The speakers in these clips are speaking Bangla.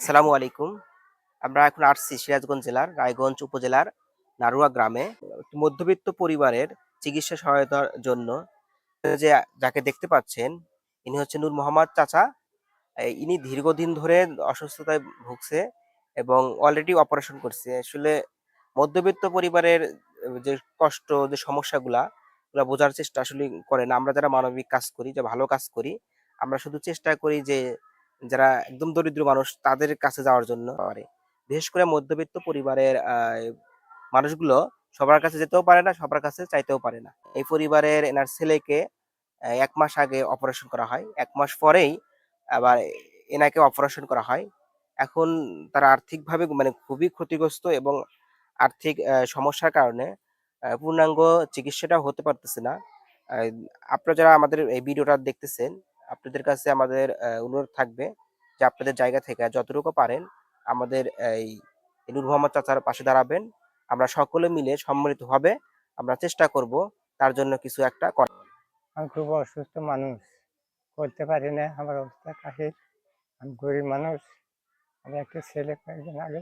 সালামু আলাইকুম। আমরা এখন আসছি সিরাজগঞ্জ জেলার রায়গঞ্জ উপজেলার নারুয়া গ্রামে। মধ্যবিত্ত পরিবারের চিকিৎসা সহায়তার জন্য যে যাকে দেখতে পাচ্ছেন, ইনি হচ্ছে নূর মোহাম্মদ চাচা। ইনি দীর্ঘদিন ধরে অসুস্থতায় ভুগছে এবং অলরেডি অপারেশন করছে। আসলে মধ্যবিত্ত পরিবারের যে কষ্ট, যে সমস্যাগুলা ওগুলা বোঝার চেষ্টা আসলে করে না আমরা যারা মানবিক কাজ করি, যে ভালো কাজ করি, আমরা শুধু চেষ্টা করি যে যারা একদম দরিদ্র মানুষ তাদের কাছে যাওয়ার জন্য পারে। বিশেষ করে মধ্যবিত্ত পরিবারের মানুষগুলো সবার কাছে যেতেও পারে না, সবার কাছে চাইতেও পারে না। এই পরিবারের এনার ছেলেকে এক মাস আগে অপারেশন করা হয়। এক মাস পরেই আবার এনাকে অপারেশন করা হয়। এখন তারা আর্থিকভাবে মানে খুবই ক্ষতিগ্রস্ত এবং আর্থিক সমস্যার কারণে পূর্ণাঙ্গ চিকিৎসাটা হতে পারতেছে না। আপনারা যারা আমাদের এই ভিডিওটা দেখতেছেন আপনাদের কাছে আমাদের অনুরোধ থাকবে যে আপনাদের জায়গা থেকে যতটুকু পারেন আমাদের এই নূর মোহাম্মদ চাচার পাশে দাঁড়াবেন। আমরা সকলে মিলে সম্মিলিতভাবে আমরা চেষ্টা করব তার জন্য কিছু একটা করার। আমি খুব অসুস্থ মানুষ, করতে পারি না, আমার অবস্থা কাহিল। আমি গরিব মানুষ, আমি একটা ছেলে কয়েকদিন আগে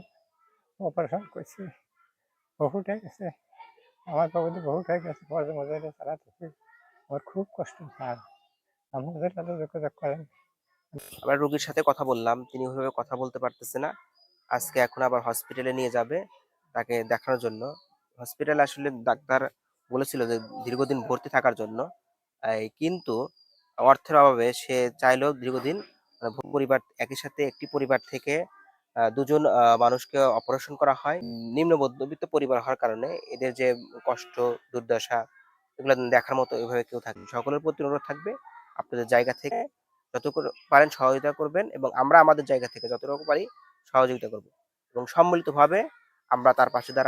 অপারেশন করছি হয়ে গেছে। আমার বাবুদের হয়ে গেছে মাঝে মাঝে চালাতেছি আমার খুব কষ্ট স্যার আমাদের সাথে যোগাযোগ করেন। আমরা রোগীর সাথে কথা বললাম, তিনি ওইভাবে কথা বলতে পারতেছে না। আজকে এখন আবার হসপিটালে নিয়ে যাবে তাকে দেখানোর জন্য। হসপিটালে আসলে ডাক্তার বলেছিল যে দীর্ঘদিন ভর্তি থাকার জন্য। কিন্তু অর্থের অভাবে সে চাইলেও দীর্ঘদিন মানে পরিবার একই সাথে একটি পরিবার থেকে দুজন মানুষকে অপারেশন করা হয়। নিম্ন মধ্যবিত্ত পরিবার হওয়ার কারণে এদের যে কষ্ট, দুর্দশা, এগুলো দেখার মতো এভাবে কেউ থাকে সকলের প্রতি অনুরোধ থাকবে আপনাদের জায়গা থেকে যতটুকু পারেন সহযোগিতা করবেন এবং আমরা আমাদের জায়গা থেকে যতটুকু পারি সহযোগিতা করব এবং সম্মিলিতভাবে আমরা তার পাশে দাঁড়াবো